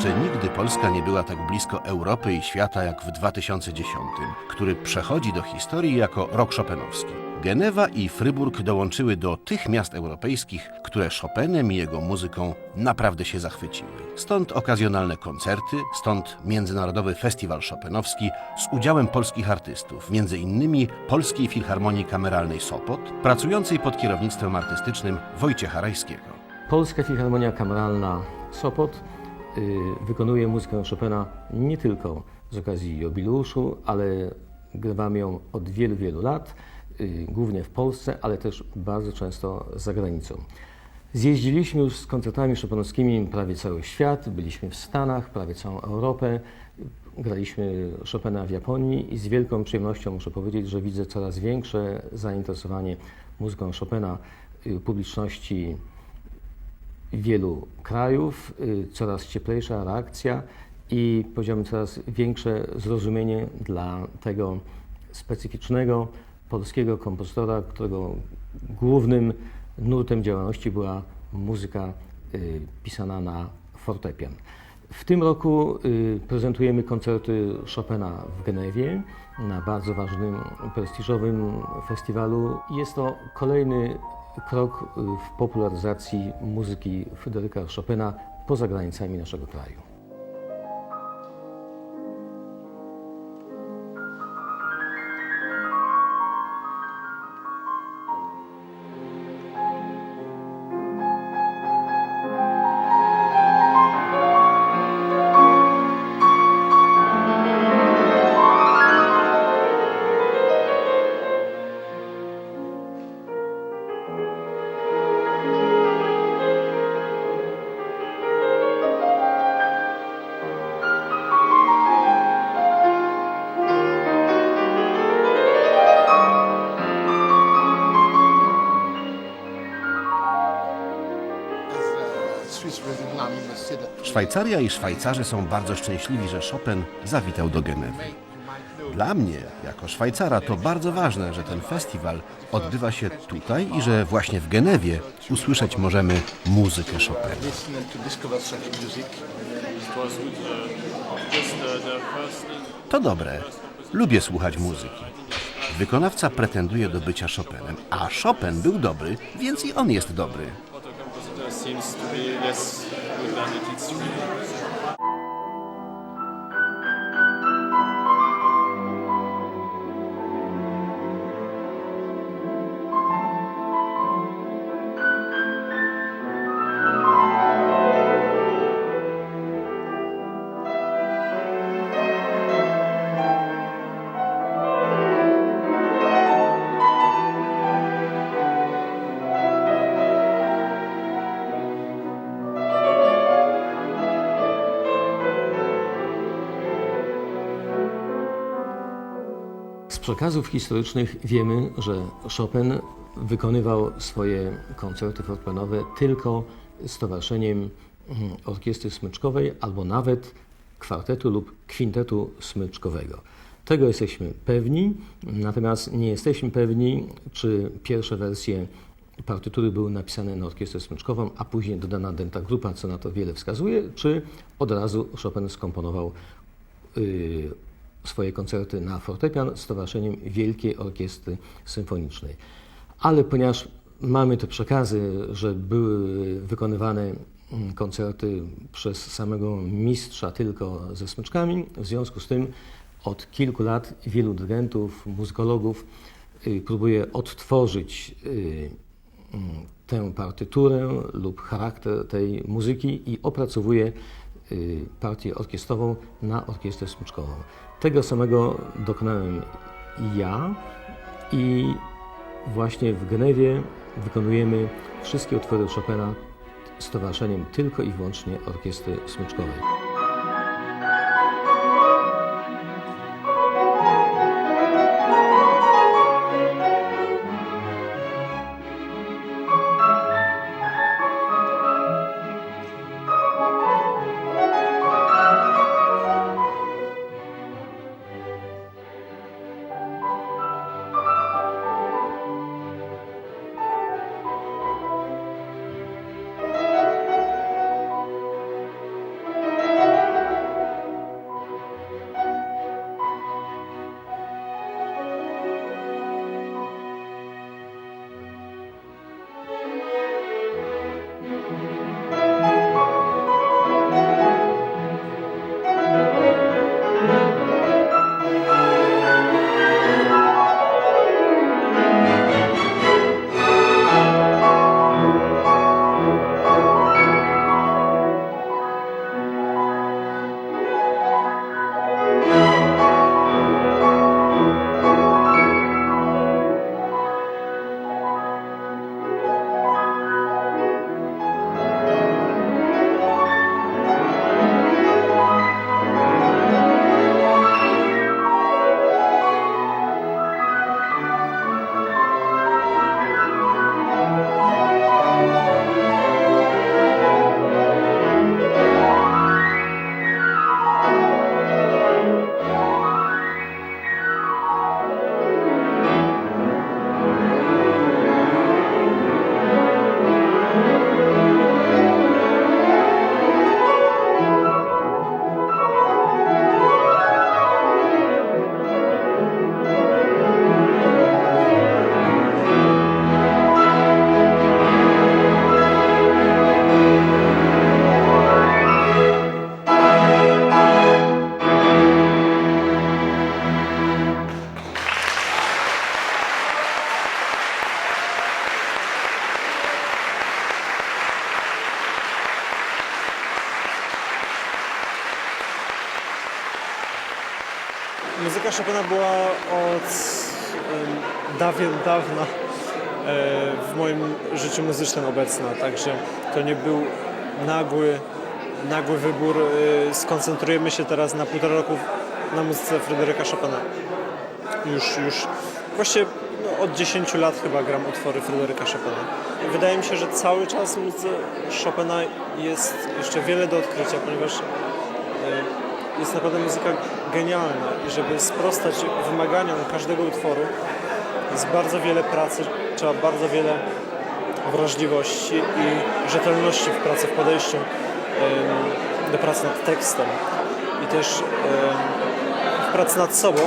Jeszcze nigdy Polska nie była tak blisko Europy i świata jak w 2010, który przechodzi do historii jako rok Chopinowski. Genewa i Fryburg dołączyły do tych miast europejskich, które Chopinem i jego muzyką naprawdę się zachwyciły. Stąd okazjonalne koncerty, stąd Międzynarodowy Festiwal Chopinowski z udziałem polskich artystów, innymi Polskiej Filharmonii Kameralnej Sopot, pracującej pod kierownictwem artystycznym Wojciecha Rajskiego. Polska Filharmonia Kameralna Sopot y, wykonuje muzykę Chopina nie tylko z okazji jubileuszu, ale grywamy ją od wielu, wielu lat, y, głównie w Polsce, ale też bardzo często za granicą. Zjeździliśmy już z koncertami chopinowskimi prawie cały świat, byliśmy w Stanach, prawie całą Europę, graliśmy Chopina w Japonii i z wielką przyjemnością muszę powiedzieć, że widzę coraz większe zainteresowanie muzyką Chopina y, publiczności wielu krajów, y, coraz cieplejsza reakcja i powiedziałbym coraz większe zrozumienie dla tego specyficznego polskiego kompozytora, którego głównym nurtem działalności była muzyka y, pisana na fortepian. W tym roku y, prezentujemy koncerty Chopina w Genewie na bardzo ważnym, prestiżowym festiwalu. Jest to kolejny krok y, w popularyzacji muzyki Fryderyka Chopina poza granicami naszego kraju. Szwajcaria i Szwajcarzy są bardzo szczęśliwi, że Chopin zawitał do Genewy. Dla mnie, jako Szwajcara, to bardzo ważne, że ten festiwal odbywa się tutaj i że właśnie w Genewie usłyszeć możemy muzykę Chopina. To dobre. Lubię słuchać muzyki. Wykonawca pretenduje do bycia Chopinem, a Chopin był dobry, więc i on jest dobry. dans le przekazów historycznych wiemy, że Chopin wykonywał swoje koncerty fortepianowe tylko z towarzyszeniem mm, orkiestry smyczkowej albo nawet kwartetu lub kwintetu smyczkowego. Tego jesteśmy pewni, natomiast nie jesteśmy pewni, czy pierwsze wersje partytury były napisane na orkiestrę smyczkową, a później dodana denta grupa, co na to wiele wskazuje, czy od razu Chopin skomponował y, swoje koncerty na fortepian z Towarzyszeniem Wielkiej Orkiestry Symfonicznej. Ale ponieważ mamy te przekazy, że były wykonywane mm, koncerty przez samego mistrza tylko ze smyczkami, w związku z tym od kilku lat wielu dyrygentów, muzykologów y, próbuje odtworzyć y, mm, tę partyturę lub charakter tej muzyki i opracowuje partię orkiestrową na orkiestrę smyczkową. Tego samego dokonałem ja i właśnie w Genewie wykonujemy wszystkie utwory Chopina z towarzyszeniem tylko i wyłącznie orkiestry smyczkowej. Była od dawien dawna e, w moim życiu muzycznym obecna, także to nie był nagły, nagły wybór. E, Skoncentrujemy się teraz na półtora roku na muzyce Fryderyka Chopina. Już, już właściwie no, od 10 lat chyba gram utwory Fryderyka Chopina. Wydaje mi się, że cały czas muzyce Chopina jest jeszcze wiele do odkrycia, ponieważ e, jest naprawdę muzyka genialna i żeby sprostać wymaganiom każdego utworu jest bardzo wiele pracy, trzeba bardzo wiele wrażliwości i rzetelności w pracy, w podejściu do pracy nad tekstem i też w pracy nad sobą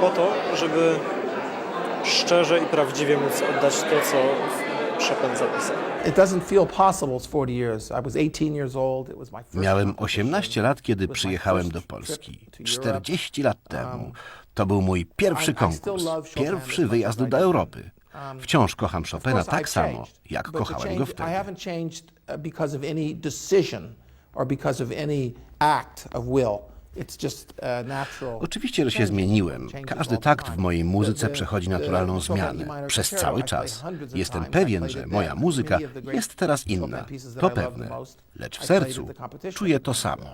po to, żeby szczerze i prawdziwie móc oddać to, co Chopin zapisał. It doesn't feel possible. It's 40 years. I was 18 years old. It was my first Miałem competition. 18 lat, kiedy przyjechałem do Polski. to Europe. 40 lat temu. To był mój pierwszy I- I still konkurs, love Chopin pierwszy wyjazd I do. Europy. Wciąż kocham Chopina tak samo, jak kochałem go I wtedy. haven't changed uh, because of any decision or because of any act of will. Uh. Oczywiście, że się zmieniłem. Każdy takt w mojej muzyce przechodzi naturalną zmianę przez cały czas. Jestem pewien, że moja muzyka jest teraz inna. To pewne. Lecz w sercu czuję to samo.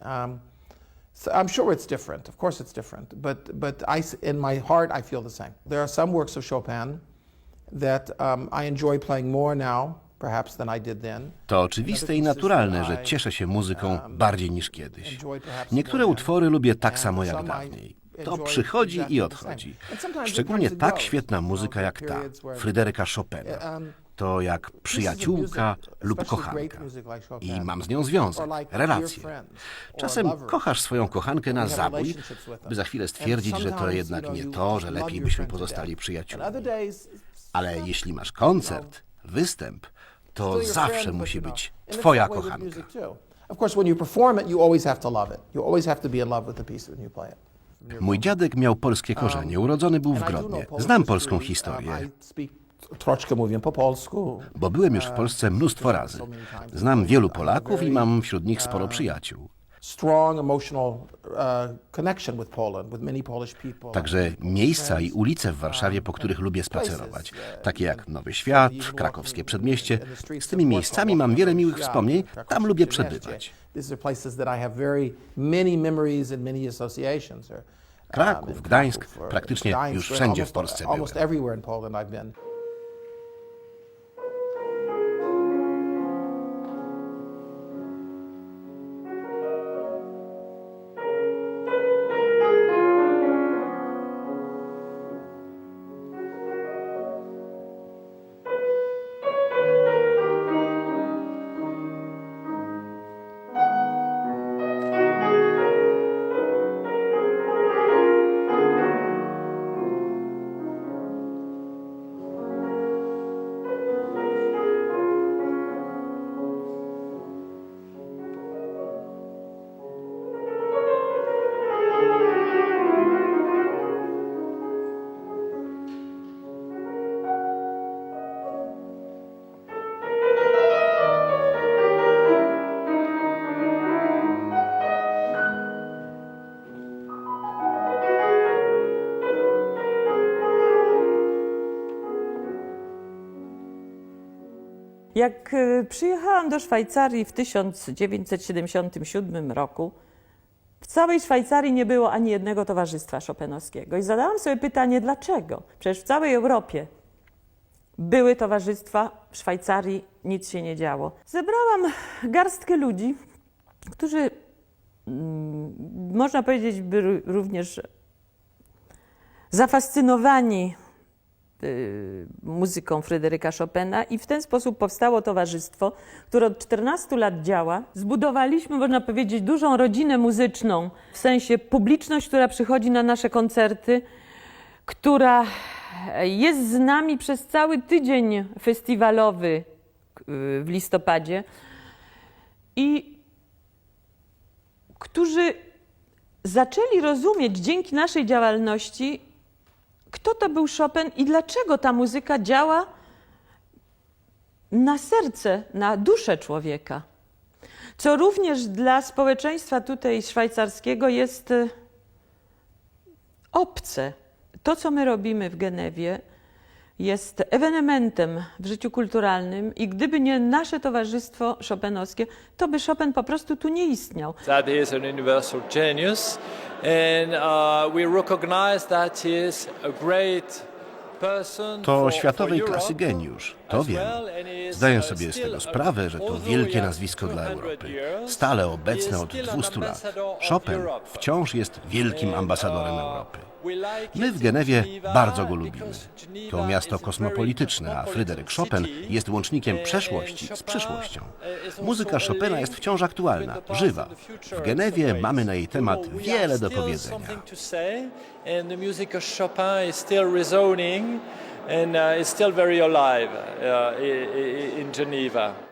Um, so I'm sure it's different. Of course, it's different. But but I, in my heart, I feel the same. There are some works of Chopin that um, I enjoy playing more now, To oczywiste i naturalne, że cieszę się muzyką bardziej niż kiedyś. Niektóre utwory lubię tak samo jak dawniej. To przychodzi i odchodzi. Szczególnie tak świetna muzyka jak ta, Fryderyka Chopina. To jak przyjaciółka lub kochanka. I mam z nią związek, relację. Czasem kochasz swoją kochankę na zabój, by za chwilę stwierdzić, że to jednak nie to, że lepiej byśmy pozostali przyjaciółmi. Ale jeśli masz koncert, występ, to zawsze musi być twoja kochanka. Of course, when you perform it, you always have to love it. You always have to be in love with the piece when you play it. Mój dziadek miał polskie korzenie, urodzony był w Grodnie. Znam polską Um, historię, troszkę mówię po polsku. bo byłem już w Polsce mnóstwo razy. Znam wielu Polaków i mam wśród nich sporo przyjaciół. Strong emotional uh, connection with Poland, with many Polish people. Także miejsca i ulice w Warszawie, po których lubię spacerować, takie jak Nowy Świat, krakowskie przedmieście. Z tymi miejscami mam wiele miłych wspomnień, tam lubię przebywać. Kraków, in Gdańsk, or praktycznie już wszędzie w Polsce byłem. Jak e, przyjechałam do Szwajcarii w 1977 roku, w całej Szwajcarii nie było ani jednego towarzystwa Chopinowskiego. I zadałam sobie pytanie, dlaczego? Przecież w całej Europie były towarzystwa, w Szwajcarii nic się nie działo. Zebrałam garstkę ludzi, którzy, mm, można powiedzieć, byli również zafascynowani muzyką Fryderyka Chopina i w ten sposób powstało towarzystwo, które od 14 lat działa. Zbudowaliśmy, można powiedzieć, dużą rodzinę muzyczną, w sensie publiczność, która przychodzi na nasze koncerty, która jest z nami przez cały tydzień festiwalowy y, w listopadzie i którzy zaczęli rozumieć dzięki naszej działalności, kto to był Chopin i dlaczego ta muzyka działa na serce, na duszę człowieka. Co również dla społeczeństwa tutaj szwajcarskiego jest e, obce. To, co my robimy w Genewie, jest ewenementem w życiu kulturalnym i gdyby nie nasze towarzystwo chopinowskie, to by Chopin po prostu tu nie istniał. that he is an universal genius, and uh, we recognize that he is a great To światowej klasy geniusz, to wiem. Zdaję uh, sobie z tego sprawę, że to wielkie nazwisko dla 200 Europy. Stale obecne od still an 200 lat. Chopin wciąż jest wielkim ambasadorem uh, Europy. My w Genewie bardzo go lubimy. To miasto kosmopolityczne, a Fryderyk Chopin jest łącznikiem przeszłości z przyszłością. Muzyka Chopina jest wciąż aktualna, żywa. W Genewie mamy na jej temat wiele do powiedzenia. and uh, is still very alive uh, in Geneva.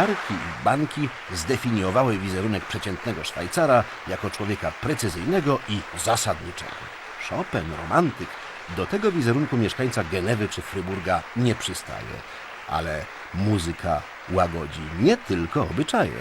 Zegarki i banki zdefiniowały wizerunek przeciętnego Szwajcara jako człowieka precyzyjnego i zasadniczego. Chopin, romantyk, do tego wizerunku mieszkańca Genewy czy Fryburga nie przystaje, ale muzyka łagodzi nie tylko obyczaje.